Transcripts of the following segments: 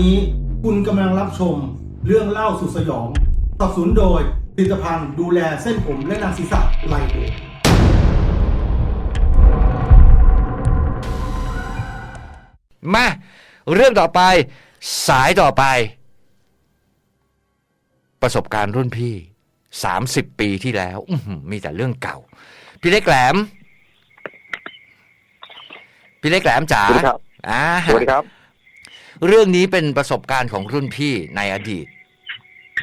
นี้คุณกำลังรับชมเรื่องเล่าสุดสยองสนับสนุนโดยผลิตภัณฑ์ดูแลเส้นผมและหนังศีรษะไลโอมาเรื่องต่อไปสายต่อไป ประสบการณ์รุ่นพี่สามสิบปีที่แล้ว อื้อหือมีแต่เรื่องเก่า พี่เล็กแหลม พี่เล็กแหลมจ๋าสวัสดีครับ อ่าสวัสดีครับ เรื่องนี้เป็นประสบการณ์ของรุ่นพี่ในอดีต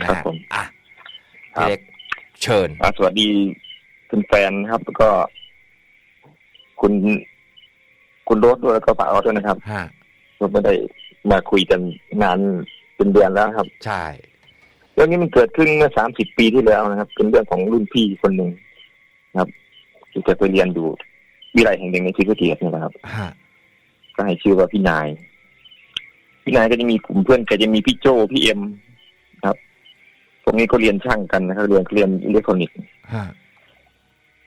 นะครัฮะบผมอะครัพี่บเล็กเชิญอ่าสวัสดีคุณแฟนนะครับแล้วก็ คุณ คุณโรสด้วยแล้วก็ป้าออสด้วยนะครับฮะเราไม่ได้มาคุยกันนานเป็นเดือนแล้วครับ ใช่เรื่องนี้มันเกิดขึ้นเมื่อสามสิบปีที่แล้วนะครับ เป็นเรื่องของรุ่นพี่คนหนึ่งนะครับที่จะไปเรียนอยู่วิทยาลัยแห่งหนึ่งในศรีสะเกษนี่นะครับฮะก็ให้ชื่อว่าพี่นาย พี่นายก็จะมีกลุ่มเพื่อนก็จะมีพี่โจพี่เอ็มครับพวกนี้ก็เรียนช่างกันนะครับเรียนเรียนอิเล็กทรอนิกส์ฮะ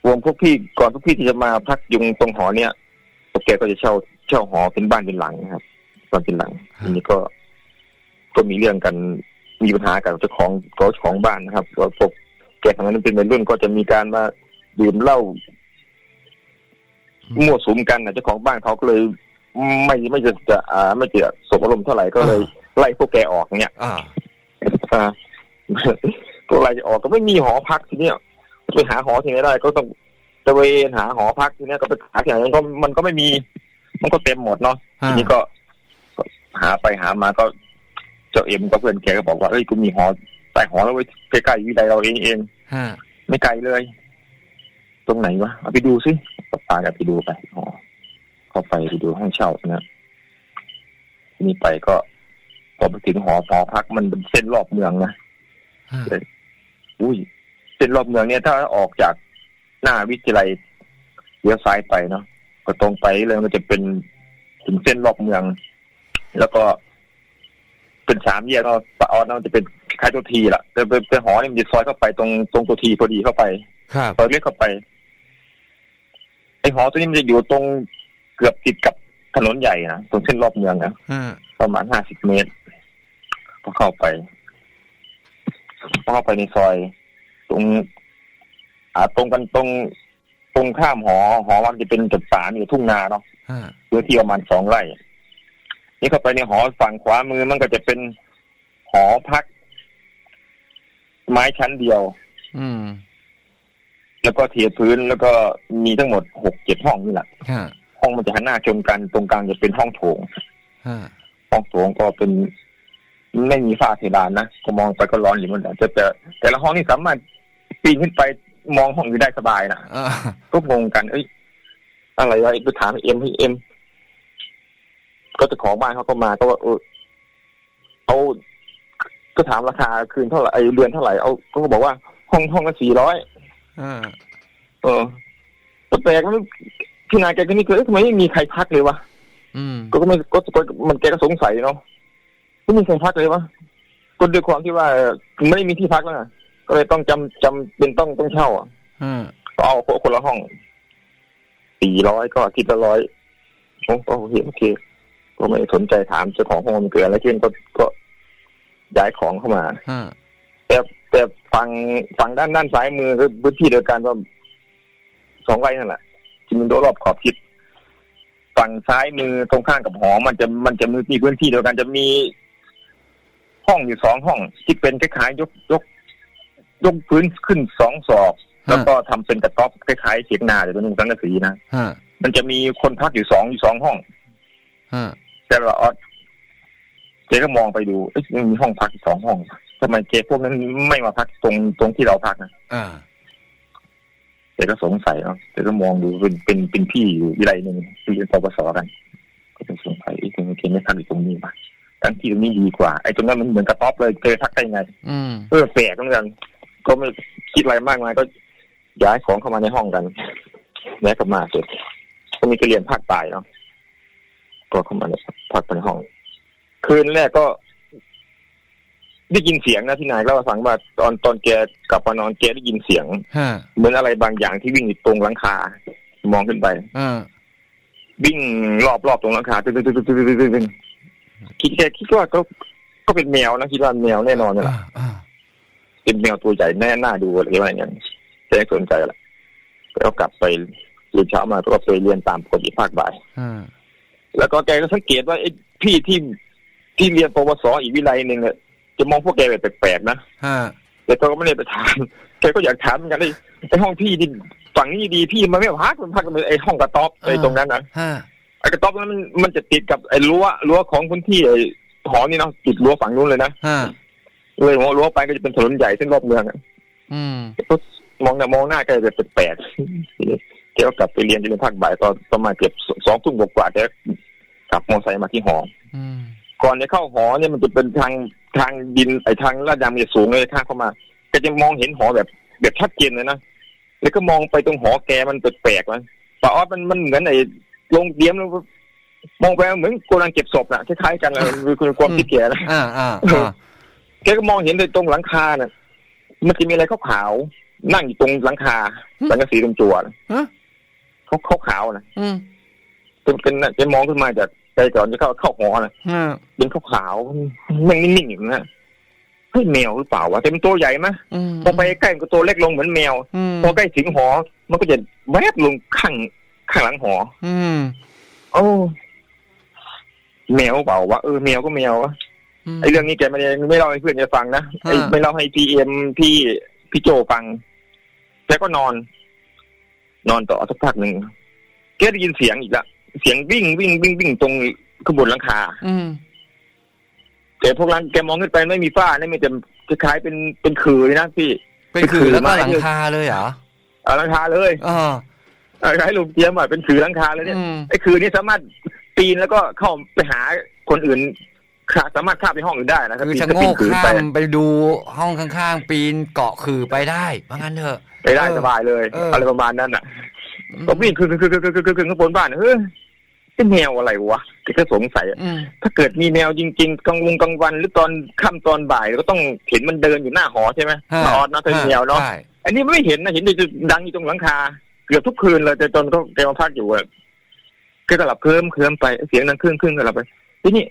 รวมพวกพี่ก่อนพวกพี่ที่จะมาพักอยุงตรงหอเนี่ยพวกแกก็จะเช่าเช่าหอเป็นบ้านเป็นหลังนะครับบ้านเป็นหลังทีนี้ก็ก็มีเรื่องกันมีปัญหากับเจ้าของเจ้าของบ้านนะครับก็พวกแกทำงานเป็นวัยรุ่นก็จะมีการมาดื่มเหล้ามั่วสุมกันนะเจ้าของบ้านเขาก็เลย ไม่ไม่จะจะอ่าไม่จะสบอารมณ์เท่าไหร่ก็เลย ไล่พวกแกออกเนี่ยอ่าอ่าพวกอะไรจะออกก็ไม่มีหอพักทีเนี้ยไปหาหอที่ไหนได้ ก็ต้องตระเวนหาหอพักทีเนี้ยก็ไปหาที่ไหนมันก็มันก็ไม่มี มันก็เต็มหมดเนาะฮะทีนี้ก็ก็หาไปหามาก็เจ้าเอ็มก็เพื่อนแกก็บอกว่าเอ้ยกูมีหอใต้หอแล้วไว้ใกล้ๆวิทยาลัยเราเองเองฮะไม่ไกลเลย ตรงไหนวะเอาไปดูสิก็พากันไปดูไปอ๋อ เข้าไปไปดูห้องเช่านะทีนี้ไปก็พอไปถึงหอหอพักมันเป็นเส้นรอบเมืองนะฮะอุ้ยเส้นรอบเมืองเนี่ยถ้าออกจากหน้าวิทยาลัยเลี้ยวซ้ายไปเนาะก็ตรงไปเลยมันจะเป็นถึงเส้นรอบเมือง แล้วก็เป็นสามแยกเนาะปะออนเนาะจะเป็นคล้ายตัวทีล่ะแต่เป็นเป็นหอเนี่ยมันจะซอยเข้าไปตรงตรงตัวทีพอดีเข้าไปครับซอยเล็กเข้าไปไอหอตัวนี้มันจะอยู่ตรง เกือบติดกับถนนใหญ่นะตรงเส้นรอบเมืองนะฮะประมาณห้าสิบเมตรพอเข้าไปพอเข้าไปในซอย ตรง อ่าตรงกันตรง ตรงข้ามหอ หอมันจะเป็นจุดป่าอยู่ทุ่งนาเนาะฮะพื้นที่ประมาณสองไร่ นี่เข้าไปในหอฝั่งขวามือมันก็จะเป็นหอพัก ไม้ชั้นเดียว อืม แล้วก็เทียพื้นแล้วก็มีทั้งหมดหกเจ็ดห้องนี่แหละฮะ ห้องมันจะหันหน้าชนกันตรงกลางจะเป็นห้องโถงฮะห้องโถงก็เป็นไม่มีฝ้าเพดานนะก็มองไปก็ร้อนอยู่เหมือนกันแต่แต่แต่ละห้องนี่สามารถปีนขึ้นไปมองห้องอยู่ได้สบายนะอ่าก็งงกัน เอ้ยอะไรวะไปถามเอ็มให้เอ็มก็เจะของบ้านเขาก็มาก็ว่าเออเอาก็ถามราคาคืนเท่าไหร่ไอเดือนเท่าไหร่เอาก็บอกว่าห้องห้องละสี่ร้อยอ่าเออแต่แปลกนะ พี่นายแกก็นี่คือเอ๊ะทำไมไม่มีใครพักเลยวะอืมก็ไม่ก็ก็มันแกก็สงสัยเนาะไม่มีใครพักเลยวะก็ด้วยความที่ว่าเอ่อไม่ได้มีที่พักแล้วนะก็เลยต้องจำจำเป็นต้องต้องเช่าอะฮะก็เอาคนละห้องสี่ร้อยก็อาทิตย์ละร้อยโอ้โอเคโอเคก็ไม่สนใจถามเจ้าของห้องมันเกิดอะไรขึ้นก็ก็ย้ายของเข้ามาฮะแต่แต่ฝั่งฝั่งด้านด้านซ้ายมือคือพื้นที่เดียวกันว่าสองไร่นั่นแหละ ที่มันโดรอบขอบชิดฝั่งซ้ายมือตรงข้างกับหอ มันจะมันจะมีพื้นที่เดียวกันจะมีห้องอยู่สองห้อง ที่เป็นคล้ายๆยกยกยกพื้นขึ้นสองศอก แล้วก็ทำเป็นกระต๊อบคล้ายๆเสียงนาแต่เป็นมุงสังกะสีนะฮะมันจะมีคนพักอยู่สองอยู่สองห้องฮะแต่ละออสเจ๊ก็มองไปดูเอ๊ะมันมีห้องพักอีกสองห้องทำไมเจ๊พวกนั้นไม่มาพักตรงตรงที่เราพักนะอ่า เจ๊ก็สงสัยเนาะเจ๊ก็มองดูเป็นเป็นเป็นพี่อยู่วิไลหนึ่งที่เรียนปวสกัน ก็เป็นสงสัยเอ๊ะทำไมเจ๊ไม่พักอยู่ตรงนี้วะทั้งที่ตรงนี้ดีกว่า ไอ้ตรงนั้นมันเหมือนกระต๊อบเลยเจ๊พักได้ไงอืมเออแปลกเหมือนกันก็ไม่คิดอะไรมากมายก็ย้ายของเข้ามาในห้องกันย้ายเข้ามาเสร็จก็มีก็เรียนภาคบ่ายเนาะก็เข้ามาในพักในห้อง คืนแรกก็ ได้ยินเสียงนะพี่นายเล่าให้ฟังว่าตอนตอนแกกลับมานอนแกได้ยินเสียงฮะเหมือนอะไรบางอย่างที่วิ่งอยู่ตรงหลังคามองขึ้นไป อ่าวิ่งรอบรอบตรงหลังคาตึ้งตึ้งตึ้งตึ้งตึ้งตึ้งตึ้งคิดแค่คิดว่าก็ก็เป็นแมวนะคิดว่าแมวแน่นอนเลยอ่าอ่าเป็นแมวตัวใหญ่แน่น่าดูอะไรอย่างเงี้ยแกไม่สนใจละแล้วกลับไปเรียนเช้ามาก็ไปเรียนตามปกติภาคบ่าย อ่าแล้วก็แกก็สังเกตว่าไอ้พี่ที่ที่เรียนปวสอีกวิไลหนึ่งเนี่ย จะมองพวกแกแบบแปลกๆนะฮะแต่ก็ไม่ได้ไปถามแกก็อยากถามเหมือนกันไอ้ไอ้ห้องพี่ที่ฝั่งนี้ดีพี่มันไม่พักมันพักกันไอ้ห้องกระต๊อบไอ้ตรงนั้นนะฮะไอ้กระต๊อบนั้นมันมันจะติดกับไอ้รั้วรั้วของพื้นที่ไอ้หอนี่เนาะติดรั้วฝั่งนู้นเลยนะฮะเลยมองรั้วไปก็จะเป็นถนนใหญ่เส้นรอบเมืองอะอืมก็มองหน้ามองหน้าแกจะแปลกๆแกก็กลับไปเรียนจะเรียนภาคบ่ายตอนประมาณเกือบสองทุ่มกว่าๆแกกลับมอเตอร์ไซค์มาที่หออืม ก่อนจะเข้าหอเนี่ยมันจะเป็นทางทางดินไอ้ทางลาดยางมันจะสูงเลยข้างเข้ามา ก็จะมองเห็นหอแบบ แบบชัดเจนเลยนะแล้วก็มองไปตรงหอแกมันแปลกๆนะป่าออดมันมันเหมือนไอ้โรงเตรียมแล้วมองไปเหมือนกำลังเก็บศพน่ะคล้ายๆกันนะคือคือความคิดแกนะอ่าอ่าอ่าแกก็มองเห็นเลยตรงหลังคาน่ะมันจะมีอะไรขาวๆนั่งอยู่ตรงหลังคาสังกะสีตรงจั่วน่ะฮะเขาขาวๆนะอืมเป็นเป็นน่ะแกมองขึ้นมาจาก ใจก่อนจะเข้าเข้าหอนะฮะเป็นขาวๆนั่งนิ่งๆอยู่นะเฮ้ยแมวหรือเปล่าวะแต่มันตัวใหญ่ไหมอืมพอไปใกล้มันก็ตัวเล็กลงเหมือนแมวอืมพอใกล้ถึงหอ มันก็จะแวบลงข้างข้างหลังหอ อืมโอ้แมวเปล่าวะเออแมวก็แมววะไอ้เรื่องนี้แกไม่ได้ไม่เล่าให้เพื่อนแกฟังนะไอ้อ่าไม่เล่าให้พีเอ็มพี่พี่โจฟังแกก็นอน นอนต่อสักพักหนึ่งแกได้ยินเสียงอีกละ เสียงวิ่งวิ่งวิ่งวิ่งตรงขางบวนหลังคา อืมแต่พวกนั้นแกมองขึ้นไปไม่มีฝ้านี่มีแต่คล้ายๆเป็นเป็นคือเลยนะพี่เป็นคือแล้วก็ไม้หลังคาเลยเหรอเอาหลังคาเลยอ่าเออคล้ายลุงเทียมอะเป็นคือหลังคาเลยเนี่ยอืมไอ้คือนี่สามารถปีนแล้วก็เข้าไปหาคนอื่นขาสามารถข้ามไปห้องอื่นได้นะถ้าคือปีนชะถ้าโงปีนกคือข้าไปมไปดูห้องข้างๆ ปีนเกาะคือไปได้ว่างั้นเถอะไปได้เออสบายเลยเออออะไรประมาณนั้นอะอืม ก็วิ่งคือคือคือคือคือคือข้างบนบ้านเฮ้ยเป็นแมวอะไรวะแกก็สงสัยอะถ้าเกิดมีแมวจริง ๆกลางวงกลางวันหรือตอนค่ำตอนบ่ายก็ต้องเห็นมันเดินอยู่หน้าหอใช่ไหมนอนนะเป็นแมวเนาะอันนี้ไม่เห็นนะเห็นแต่ดังอยู่ตรงหลังคา เกือบทุกคืนเลยแต่ตอนเขาแกมาพักอยู่อะก็จะหลับเคลิ้มเคลิ้มไปเสียงดังครึ่งครึ่งก็หลับไปทีนี้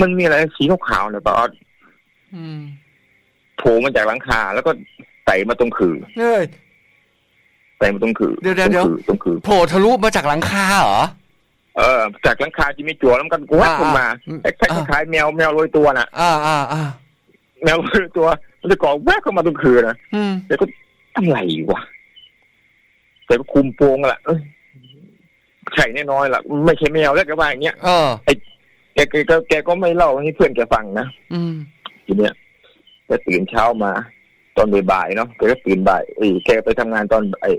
มันมีอะไรสีขาวๆเนี่ยปะออดโผล่มาจากหลังคาแล้วก็ไต่มาตรงขื่อเอ้ย ไต่มาตรงขื่อเดี๋ยวเดี๋ยวเดี๋ยวตรงขื่อตรงขื่อโผล่ทะลุมาจากหลังคาเหรอเออจากหลังคาที่มีจั่วแล้วมันก็วัดลงมาอ่าคล้ายๆคล้ายๆแมวแมวโรยตัวน่ะ อ่าอ่าอ่าแมวโรยตัวมันจะเกาะแวบเข้ามาตรงขื่อนะอืมแต่ก็อะไรวะแต่ก็คุมโปงอะล่ะเอ้ยใช่แน่นอนล่ะไม่ใช่แมวแล้วก็ว่าอย่างเงี้ยเออแกแกก็แกก็ไม่เล่าให้เพื่อนแกฟังนะอืมทีเนี้ยแกตื่นเช้ามา ตอนบ่ายๆเนาะแกก็ตื่นบ่ายเอ้ยแกไปทำงานตอนไอ้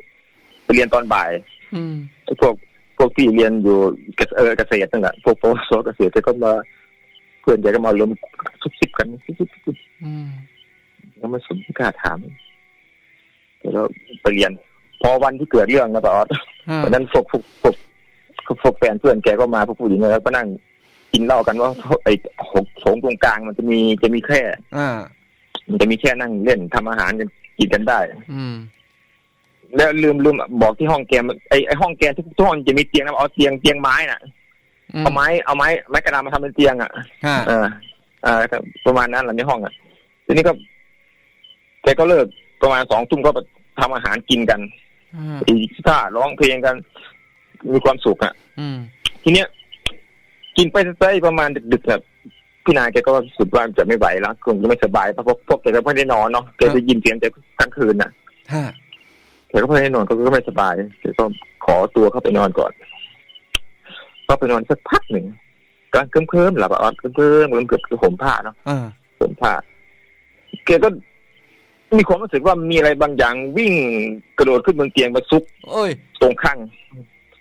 ไปเรียนตอนบ่าย อืมไอ้พวกพวกที่เรียนอยู่เกษเออเกษตรนั่นแหละพวกปวสเกษตรแกก็มาเพื่อนแกก็มาล้มซุบซิบกันซุบซิบซุบซิบอืมแล้วมาสนไม่กล้าถามแล้วไปเรียน พอวันที่เกิดเรื่องนะป้าออสอ่าวันนั้นพวกพวกพวกพวกแฟนเพื่อนแกก็มาพวกผู้หญิงแล้วก็นั่งกินเหล้ากันว่าไอ้หกโถงตรงกลางมันจะมีจะมีแค่อ่า มันจะมีแค่นั่งเล่นทำอาหารกันกินกันได้ อืม แล้วลืมลืมบอกที่ห้องแกมันไอ้ไอ้ห้องแกทุกทุกห้องจะมีเตียงนะเอาเตียงเตียงไม้น่ะอืมเอาไม้เอาไม้ไม้กระดานมาทำเป็นเตียงอะอ่าเออเออประมาณนั้นแหละในห้องอะทีนี้ก็แกก็เลิกประมาณสองทุ่มก็ไปทำอาหารกินกันอืมอีกท่าร้องเพลงกัน มีความสุขอะอืมทีเนี้ย กินไปสักประมาณดึกๆแบบ พี่นายแกก็รู้สึกว่าจะไม่ไหวแล้วคงจะไม่สบายเพราะพวกพวกแกก็ไม่ได้นอนเนาะแกได้ยินเสียงแกทั้งคืนน่ะฮะแกก็ไม่ได้นอนก็ก็ไม่สบายแกก็ขอตัวเข้าไปนอนก่อนก็ไปนอนสักพักหนึ่งกำลังเคลิ้มๆหลับอะเคลิ้มๆเคลิ้มเกือบคือห่มผ้าเนาะอ่าห่มผ้าแกก็มีความรู้สึกว่ามีอะไรบางอย่างวิ่งกระโดดขึ้นบนเตียงมาซุกโอ้ยตรงข้าง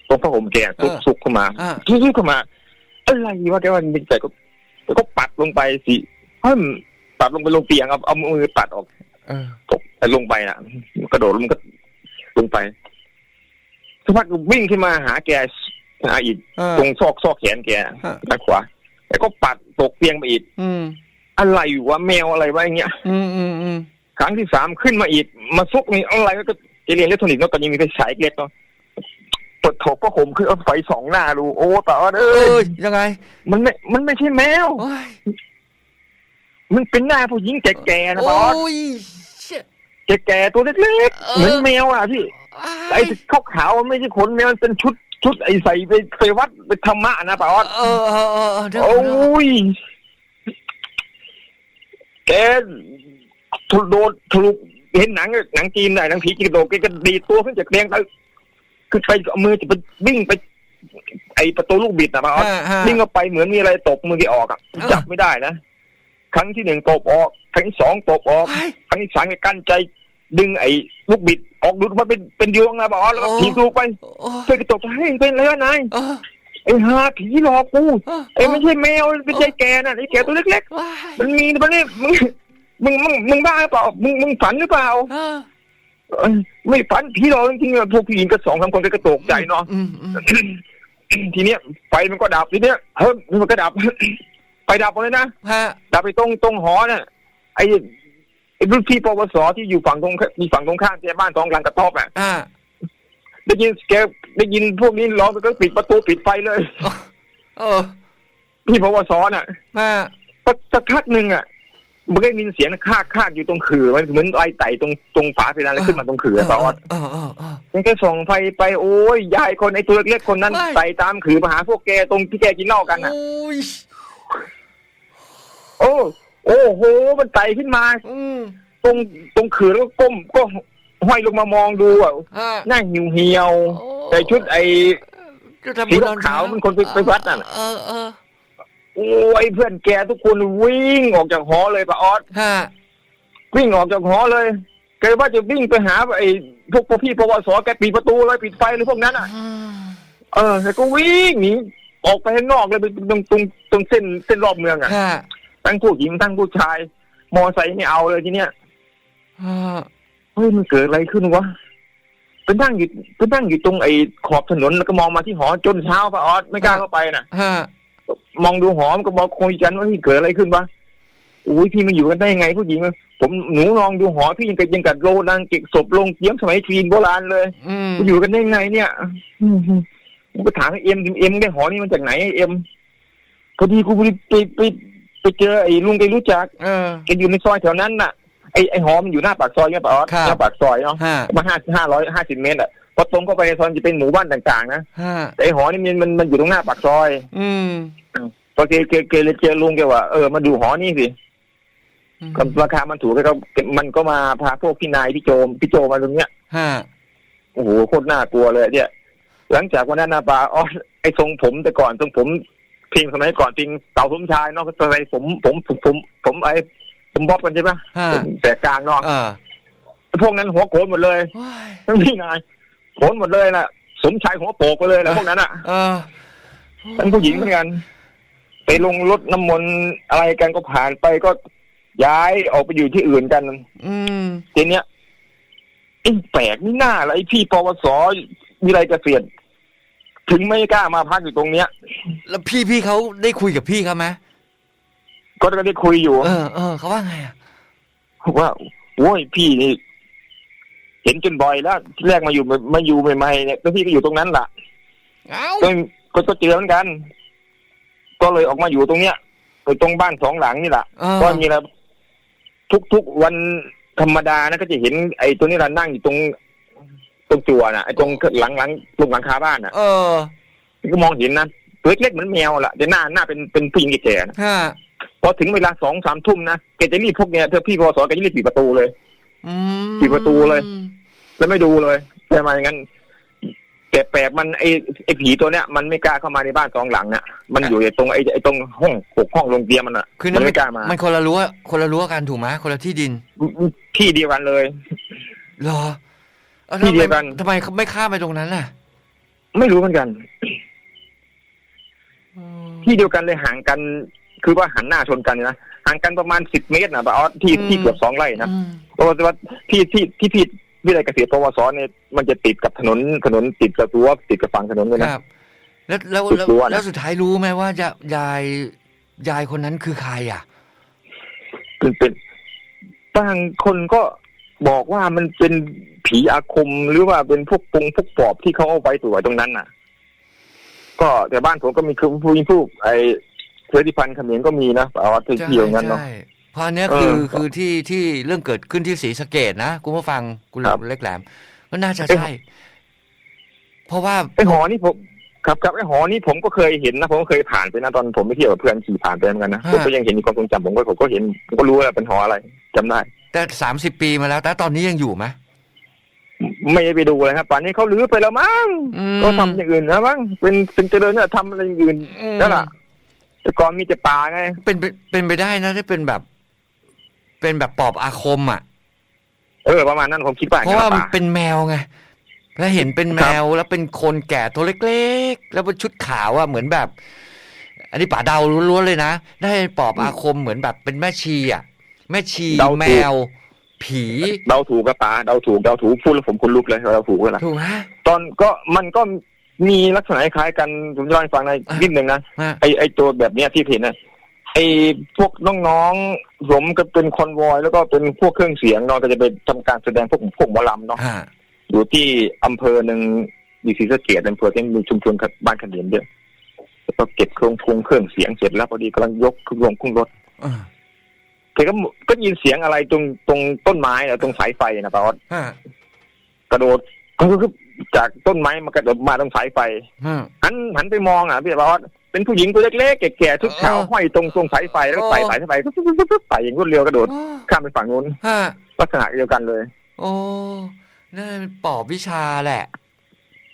ตรงผ้าห่มแกซุกเออซุกเข้ามาอ่าซุกเข้ามา อะไรวะแกว่าแต่ก็ แต่ก็ปัดลงไปสิเฮ้ยปัดลงไปลงเตียงเอาเอามือปัดออกเออตกลงไปน่ะ กระโดดแล้วมันก็ลงไปสักพักก็วิ่งขึ้นมาหาแกหาอีกเออ ตรงซอกซอกแขนแกฮะ ด้านขวาแล้วก็ปัดตกเตียงไปอีก อืมอะไรวะแมวอะไรวะอย่างเงี้ย อืมอืมอืมครั้งที่สามขึ้นมาอีก มาซุกนี่อะไรก็จะเรียนอิเล็กทรอนิกส์เนาะก็ยังมีไฟฉายเล็กเนาะเปิดโถก็ห่มคือเอาไฟสองหน้าดูโอ้ตาออดเอ้เอ้ยยยังไงมันไม่มันไม่ใช่แมว โอ้ยมันเป็นหน้าผู้หญิงแก่ๆนะตาออดโอ้ยเชี่ย แก่ๆตัวเล็กเออ ๆเหมือนแมวอะพี่ไอ้ขาวขาวๆมันไม่ใช่ขนแมวมันเป็นชุดชุดไอ้ใส่ไปไปวัดไปธรรมะนะตาออดเออเออเออเออเดี๋ยวโอ้เดี๋ยว ยแกทุโดนทะลุเห็นหนังหนังจีนไหนหนังผีจีนกระโดดแกก็ดีดตัวขึ้นจากเตียงไป คือไปเอามือจะไปวิ่งไป ไอประตูลูกบิดนะป้าออสฮะฮะ วิ่งเข้าไปเหมือนมีอะไรตกมือแกออกอะเออ จับไม่ได้นะ ครั้งที่หนึ่งตบออก ครั้งที่สองตบออกเฮ้ยครั้งที่สามแกกั้นใจ ดึงไอ้ลูกบิดออกดูดมาเป็นเป็นยวงนะป้าออสแล้วก็โอ้ ถีบลูกไปโอ้ยเพื่อนก็ตกใจเฮ้ยเป็นอะไรวะนายเออไอ้ฮาผีหลอกกูเออไอ้ไม่ใช่แมวเป็นใจแกน่ะไอ้แกตัวเล็ก ว้ายๆ มันมีมันนี่มึงมึงมึงมึงบ้าหรือเปล่ามึงมึงฝันหรือเปล่า เออ เอ้ยไม่ฝันผีหลอกจริงๆอะพวกผู้หญิงก็สองสามคนก็กระโตกใจเนาะอืมอืมทีเนี้ยไฟมันก็ดับทีเนี้ยเฮ้ยมันก็ดับไฟดับหมดเลยนะฮะดับไปตรงตรงหอน่ะไอ้ไอ้รุ่นพี่ปวสที่อยู่ฝั่งตรงมีฝั่งตรงข้ามที่บ้านสองหลังกระต๊อบอะอ่าได้ยินแกได้ยินพวกนี้ร้องก็ปิดประตูปิดไฟเลย เออ พี่ปวสน่ะฮะสักสักพักหนึ่งอะ มันก็ได้ยินเสียงคากคากอยู่ตรงขื่อมันเหมือนไอไต่ตรงตรงฝาเพดานแล้วขึ้นมาตรงขื่อตลอดเออเออเออมันก็ส่องไฟไปโอ้ยยายคนไอ้ตัวเล็กๆคนนั้นไม่ไต่ตามขื่อมาหาพวกแกตรงที่แกกินเหล้ากันอะโอ้ยโอ้โอ้โห มันไต่ขึ้นมาอืมตรงตรงขื่อแล้วก็ก้มก็ห้อยลงมามองดูอะฮะหน้าหิวเหี่ยวโอ้ใส่ชุดไอ้จะทำสีบุญตอนขาวเช้มันคนไปไปวัดน่ะเออเออ โอ้ยเพื่อนแกทุกคนวิ่งออกจากหอเลยป้าออสฮะวิ่งออกจากหอเลยแกว่าจะวิ่งไปหาไอ้พวกพวกพี่ปวสแกปิดประตูเลยปิดไฟเลยพวกนั้นอะอืมเออแล้วก็วิ่งหนีออกไปข้างนอกเลยไปตรงตรงตรงเส้นเส้นรอบเมืองอะฮะทั้งผู้หญิงทั้งผู้ชาย มอไซค์ไม่เอาเลยทีเนี้ยฮะเฮ้ยมันเกิดอะไรขึ้นวะไปนั่งอยู่ไปนั่งอยู่ตรงไอ้ขอบถนนแล้วก็มองมาที่หอจนเช้าป้าออสไม่กล้าเข้าไปน่ะฮะ มองดูหอมนก็บอกคุยกันว่านี่เกิดอะไรขึ้นวะอุ้ยพี่มันอยู่กันได้ยังไงผู้หญิงอะผมหนูลองดูหอพี่ยังกับยังกับโลนางเก็บศพลงเตรียมสมัยจีนโบราณเลยอืมอยู่กันได้ยังไง เนี่ยอืมผมก็ถามไอ้เอ็มเอ็มได้หอนี่มันจากไหนไอ้เอ็มพอดีกูไปไปไปไปเจอไอ้ลุงแกรู้จักเออแกอยู่ในซอยแถวนั้นน่ะไอ้ไอ้หอมนอยู่หน้าปากซอยเนี่ยป้าออสครับหน้าปากซอยเนาะฮะมาห้าห้าร้อยห้าสิบเมตรอะ พอตรงเข้าไปในซอยจะเป็นหมู่บ้านต่างๆ นะฮะแต่ไอ้หอนี่มันมันมันอยู่ตรงหน้าปากซอยอืมพอเกเกเกเลยเจอลุงแกว่าเออมาดูหอนี่สิอืมก็ราคามันถูกแล้วก็มันก็มาพาพวกพี่นายพี่โจมพี่โจมาตรงเนี้ยฮะโอ้โหโคตรน่ากลัวเลยเนี่ย หลังจากวันนั้นนะปาอ๋อไอ้ทรงผมแต่ก่อนทรงผมเพลงสมัยก่อนเพลงเต่าสมชายเนาะก็ใส่ผมผมผมผมผมไอ้ผมบ๊อบกันใช่ปะฮะแต่กลางเนาะเออพวกนั้นหัวโขนหมดเลยว้ายทั้งพี่นาย โขนหมดเลยน่ะสมชายหัวโปกไปเลยนะพวกนั้นอะเออทั้งผู้หญิงเหมือนกัน ไปลงรถน้ำมนต์อะไรกันก็ผ่านไปก็ย้ายออกไปอยู่ที่อื่นกัน อืมทีเนี้ยไอ้แปลกนี่หน้าอะไรพี่ปวสมีอะไรเกษียณถึงไม่กล้ามาพักอยู่ตรงเนี้ย แล้วพี่พี่เขาได้คุยกับพี่เขาไหมก็ได้คุยอยู่ เออเออเขาว่าไงอะว่าโอ้ยพี่นี่ เห็นจนบ่อยแล้วที่แรกมาอยู่มาอยู่ใหม่ๆเนี่ยแล้วพี่ก็อยู่ตรงนั้นล่ะเอ้าก็ก็ก็เจอเหมือนกัน ก็เลยออกมาอยู่ตรงเนี้ยไปตรงบ้านสองหลังนี่แหละเออก็มีแล้วทุกๆวันธรรมดานะก็จะเห็นไอ้ตัวนี้เรานั่งอยู่ตรงตรงจั่วน่ะไอ้ตรงหลังหลังตรงหลังคาบ้านน่ะ เออก็มองเห็นนะตัวเล็กๆเหมือนแมวล่ะแต่หน้าหน้าเป็นเป็นผู้หญิงแก่ๆนะฮะพอถึงเวลาสองสามทุ่มนะแกจะรีบพวกเนี้ยเธอพี่พอสอแกจะรีบปิดประตูเลยอืมปิดประตูเลย แล้วไม่ดูเลยแต่มาอย่างนั้นแต่แปลกมันไอ้ไอ้ผีตัวเนี้ยมันไม่กล้าเข้ามาในบ้านสองหลังน่ะมันอยู่ไอ้ตรงไอ้ไอ้ตรงห้องหกห้องลงเตียงมันอะคือมันั่นนไม่กล้ามา มันคนละรั้วคนละรั้วกันถูกไหมคนละที่ดิน ที่เดียวกันเลยเหรออาที่เดียวกันทำไมเขาไม่ข้ามไปตรงนั้นล่ะ ไม่รู้เหมือนกันอืมที่เดียวกันเลยห่างกัน คือว่าหันหน้าชนกันนะห่างกันประมาณสิบเมตรนะป้าออสที่ที่เกือบสองไร่นะอืมเพราะว่าที่ที่ที่พี่ วิทยาลัยเกษตรปวสเนี่ยมันจะติดกับถนนถนนติดกับรั้วติดกับฝั่งถนนเลยคนะรับแล้วแล้วสุดแล้วรั้วนะแล้วสุดท้ายรู้ไหมว่าจะยายยายคนนั้นคือใครอะเป็นเป็นบางคนก็บอกว่ามันเป็นผีอาคมหรือว่าเป็นพวกปงพวกปอบที่เขาเอาไปตรวจตรงนั้นน่ะ ก็แต่บ้านผมก็มีคือผู้ผู้ไอเชื้อที่พันธุ์เขมรก็มีนะเอาว่าที่เกี่ยวงั้นเนาะใช่เพราะอันเนี้ยคือเออคือที่ที่เรื่องเกิดขึ้นที่ศรีสะเกดนะคุณผู้ฟังคุณครับเล็กแหลมก็น่าจะเอ้ยใช่ เพราะว่า ไอหอนี่ผมครับครับไอหอนี่ผมก็เคยเห็นนะผมก็เคยผ่านไปนะตอนผมไปเที่ยวกับเพื่อนขี่ผ่านไปเหมือนกันนะผมก็ยังเห็นมีความทรงจำผมก็ผมก็เห็นผมก็รู้ว่าเป็นหออะไรจำได้ แต่สามสิบปีมาแล้ว แต่ตอนนี้ยังอยู่ไหมไม่ได้ไปดูเลยครับป่านนี้เขาลื้อไปแล้วมั้งอืมก็ทำอย่างอื่นนะมั้งเป็นเป็นเจริญเนี่ยทำอะไรอย่างอื่น อืมนั่นแหละแต่ก่อนมีแต่ป่าไง เป็นไปเป็นไปได้นะที่เป็นแบบ เป็นแบบปอบอาคมอะ เออประมาณนั้นผมคิดว่าเพราะว่ามันป่าเป็นแมวไงแล้วเห็นเป็นแมวแล้วเป็นคนแก่ตัวเล็กๆ แล้วเป็นชุดขาวอะเหมือนแบบ อันนี้ป่าเดาล้วนๆเลยนะ ได้ปอบอาคมเหมือนแบบเป็นแม่ชีอะแม่ชีแมว ผีเดาถูกกับป่าเดาถูกเดาถูกพูดแล้วผมคนลุกเลยเดาถูกเลยนะถูกไหมตอนก็มันก็มีลักษณะคล้ายๆกันผมจะเล่าให้ฟังในอะนิดหนึ่งนะฮะไอไอตัวแบบเนี้ยที่เห็นนะ ไอพวกน้องๆผมก็เป็นคอนวอย แล้วก็เป็นพวกเครื่องเสียงเนาะก็จะไปทำการแสดงพวกพวกหมอลำเนาะฮะอยู่ที่อำเภอหนึ่งอยู่ศรีสะเกดอำเภอที่มีชุมชนบ้านขมิ้นเยอะแล้วก็เก็บเครื่องทุงเครื่องเสียงเสร็จแล้วพอดีกำลังยกขึ้นลงขึ้นรถอ่าแกก็ก็ยินเสียงอะไรตรงตรงต้นไม้อะตรงสายไฟนะป้าออดฮะกระโดดคือจากต้นไม้มากระโดดมาตรงสายไฟฮะหันหันไปมองอะพี่ป้าออด เป็นผู้หญิงตัวเล็กๆแก่ๆทุกขาวเออห้อยตรงตรงสายไฟแล้วก็ไต่เออสายไฟปุ๊บปุ๊บปุ๊บปุ๊บไต่อย่างรวดเร็วกระโดดโอ้ข้ามไปฝั่งนู้นฮะลักษณะเดียวกันเลย โอ้นั่นเป็นปอบวิชาแหละ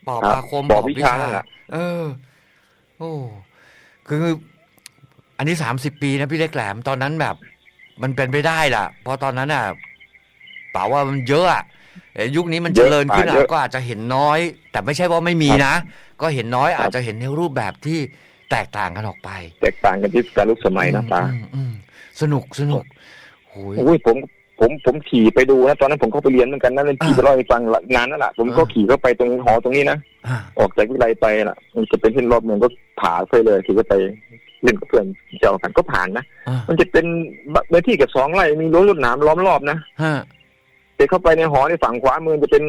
ปอบครับอาคมปอบวิชานั่นแหละเออ โอ้คือ อันนี้สามสิบปีนะพี่เล็กแหลมตอนนั้นแบบ มันเป็นไปได้ล่ะเพราะตอนนั้นอะป่าว่ามันเยอะอะเอ่อยุคนี้มันเจริญขึ้นเยอะอะก็อาจจะเห็นน้อย แต่ไม่ใช่ว่าไม่มีนะ ก็เห็นน้อยครับอาจจะเห็นในรูปแบบที่ แตกต่างกันออกไป แตกต่างกันที่การลุกสมัยนะป้าอืมอืมสนุกสนุกโอ้ยโอ้ยผมผมผมขี่ไปดูนะตอนนั้นผมก็ไปเรียนเหมือนกันนะเป็นขี่ไปอ่าเล่าให้ฟังงานนั่นแหละผมก็อ่าขี่เข้าไปตรงหอตรงนี้นะอ่าออกจากวิทยาลัยไปน่ะ มันจะเป็นเส้นรอบเมืองก็ผ่าไปเลยคือก็ไปเล่นกับเพื่อนเจ้ากันก็ผ่านนะอ่ามันจะเป็นเนื้อที่เกับสองไร่มีรั้วรวดหนามล้อมรอบนะฮะเดินเข้าไปในหอในฝั่งขวามือจะเป็น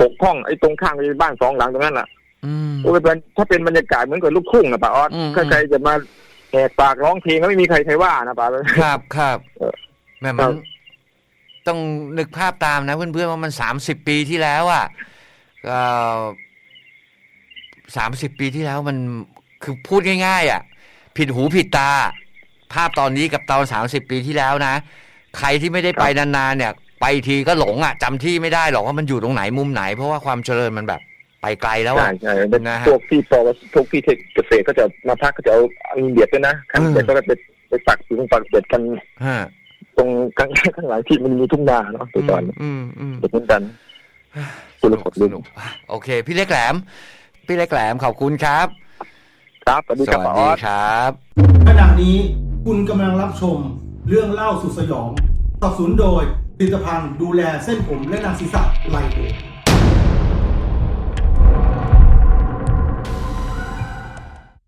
หกห้องไอ้ตรงข้างเป็นบ้านสองหลังตรงนั้นแหละ อืมโอ้ยเป็นถ้าเป็นบรรยากาศเหมือนกับลูกทุ่งนะป้าออสอืมถ้าใครจะมาแหกปากร้องเพลงก็ไม่มีใครใครว่านะป้าครับครับเออแม่ครัมันบต้องนึกภาพตามนะเพื่อนๆว่ามันสามสิบปีที่แล้วอะสามสิบปีที่แล้วมันคือพูดง่ายๆ อะ ผิดหูผิดตา ภาพตอนนี้กับตอนสามสิบปีที่แล้วนะ ใครที่ไม่ได้ไปนานๆเนี่ย ไปทีก็หลงอะจำที่ไม่ได้หรอกว่ามันอยู่ตรงไหนมุมไหน เพราะว่าความเจริญมันแบบ ไปไกลแล้วใช่อะใช่เป็นนะฮะพวกที่ปอพวกที่เกษตรก็จะมาพักก็จะเอาอินเดียด้วยนะข้างอืมเด็ดก็ไปไปปักถึงปักเด็ดกันฮะตรงข้างข้างหลังที่มันมีทุ่งนาเนาะตัวก่อนอืมอืมเด็กเหมือนกันสนุกสนุกอะโอเค พี่เล็กแหลม พี่เล็กแหลมขอบคุณครับ ครับสวัสดีสครับวัสป้าอดีอสครับขณะนี้คุณกำลังรับชมเรื่องเล่าสุดสยองสนับสนุนโดยผลิตภัณฑ์ดูแลเส้นผมและหนังศีรษะไลโอ